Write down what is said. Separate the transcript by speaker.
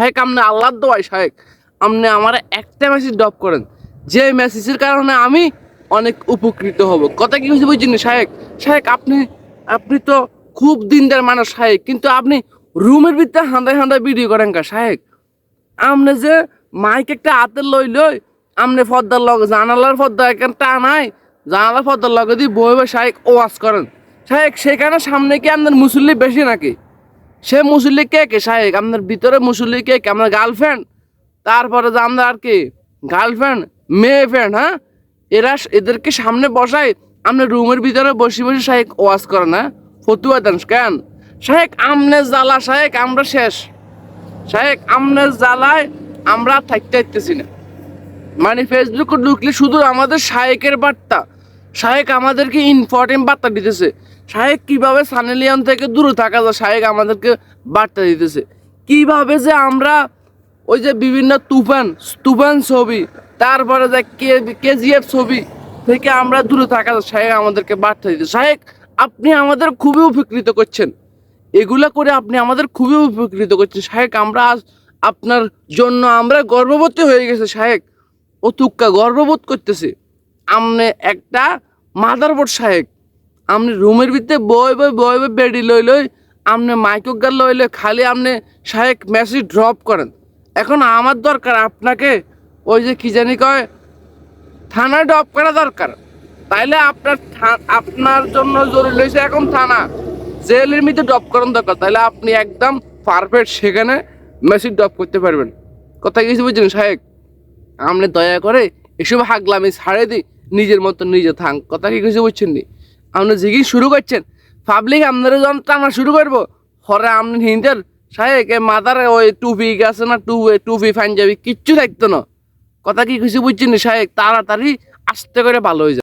Speaker 1: শাহেক আপনি আল্লাহর দোয়াই শাহেক। আপনি আমার একটা মেসেজ ড্রপ করেন, যে মেসেজের কারণে আমি অনেক উপকৃত হব। কথা কি হয়েছে বুঝছেন শাহেক? শাহেক, আপনি আপনি তো খুব দিনদার মানুষ, শাহেক, কিন্তু আপনি রুমের ভিতরে হাঁদায় হাঁদায় ভিডিও করেন কা, শাহেক? আপনি যে মাইক একটা হাতে লই লই আমনে ফদ্দার লগে জানালার ফদ্দা এখানে টানাই জানালার ফদ্দার লগে দিয়ে বই বই শাহেক ওয়াজ করেন। শাহেক, সেখানে সামনে কি আপনার মুসল্লি বেশি নাকি? সে মুসল্লি কে কে? শাহেক আপনার ভিতরে মুসল্লি কে কে? আপনার গার্লফ্রেন্ড তারপরে যে আমরা আর কি? গার্লফ্রেন্ড মেয়ে ফ্রেন্ড হ্যাঁ? এরা এদেরকে সামনে বসায়। আপনি রুমের ভিতরে বসে বসে শাহেক ওয়াজ করেন হ্যাঁ ফতুয়া দেন, কেন? শাহেক আমনে জ্বালা শাহেক আমরা শেষ। শাহেক আমনের জ্বালায় আমরা থাকতে পারতেছি না। মানে ফেসবুকে ঢুকলে শুধু আমাদের শায়েকের বার্তা। শায়েক আমাদেরকে ইম্পর্টেন্ট বার্তা দিতেছে। শায়েক কীভাবে সানেলিয়ান থেকে দূরে থাকা যায় শায়েক আমাদেরকে বার্তা দিতেছে। কীভাবে যে আমরা ওই যে বিভিন্ন তুফান তুফান ছবি, তারপরে যে কে, কেজিএফ ছবি থেকে আমরা দূরে থাকা যায় শায়েক আমাদেরকে বার্তা দিতে শায়েক আপনি আমাদের খুবই উপকৃত করছেন। এগুলা করে আপনি আমাদের খুবই উপকৃত করছেন। শাহেক, আমরা আজ আপনার জন্য আমরা গর্ভবতী হয়ে গেছে, শাহেক। তুক্কা গর্ববোধ করতেছে। আমনে একটা মাদার বোর্ড শাহেক আপনি রুমের ভিতরে বই বই বই বই বেডি লই লই আপনি মাইক্রোগার লই লই খালি আপনি শাহেক মেসেজ ড্রপ করেন। এখন আমার দরকার, আপনাকে ওই যে কি জানি কয় থানায় ড্রপ করা দরকার। তাইলে আপনার আপনার জন্য জরুরি হয়েছে এখন থানা। জেলের মধ্যে ড্রপ করার দরকার। তাহলে আপনি একদম পারফেক্ট সেখানে মেসেজ ড্রপ করতে পারবেন। কথা কিছু বুঝছেন সাহেব? আপনি দয়া করে এসব হাগলামি ছাড়ে দিই। নিজের মতো নিজে থাক। কথা কি কিছু বুঝছেন নি? আপনি যে শুরু করছেন? পাবলিক আপনারা যখন টানা শুরু করব হরে আপনি হিন্দার সাহেব মাথার ওই টুপি গেছে না, টু টুপি, পাঞ্জাবি কিচ্ছু থাকতো না। কথা কি কিছু বুঝছেন নি সাহেব? তাড়াতাড়ি আস্তে করে ভালো হয়ে যাবে।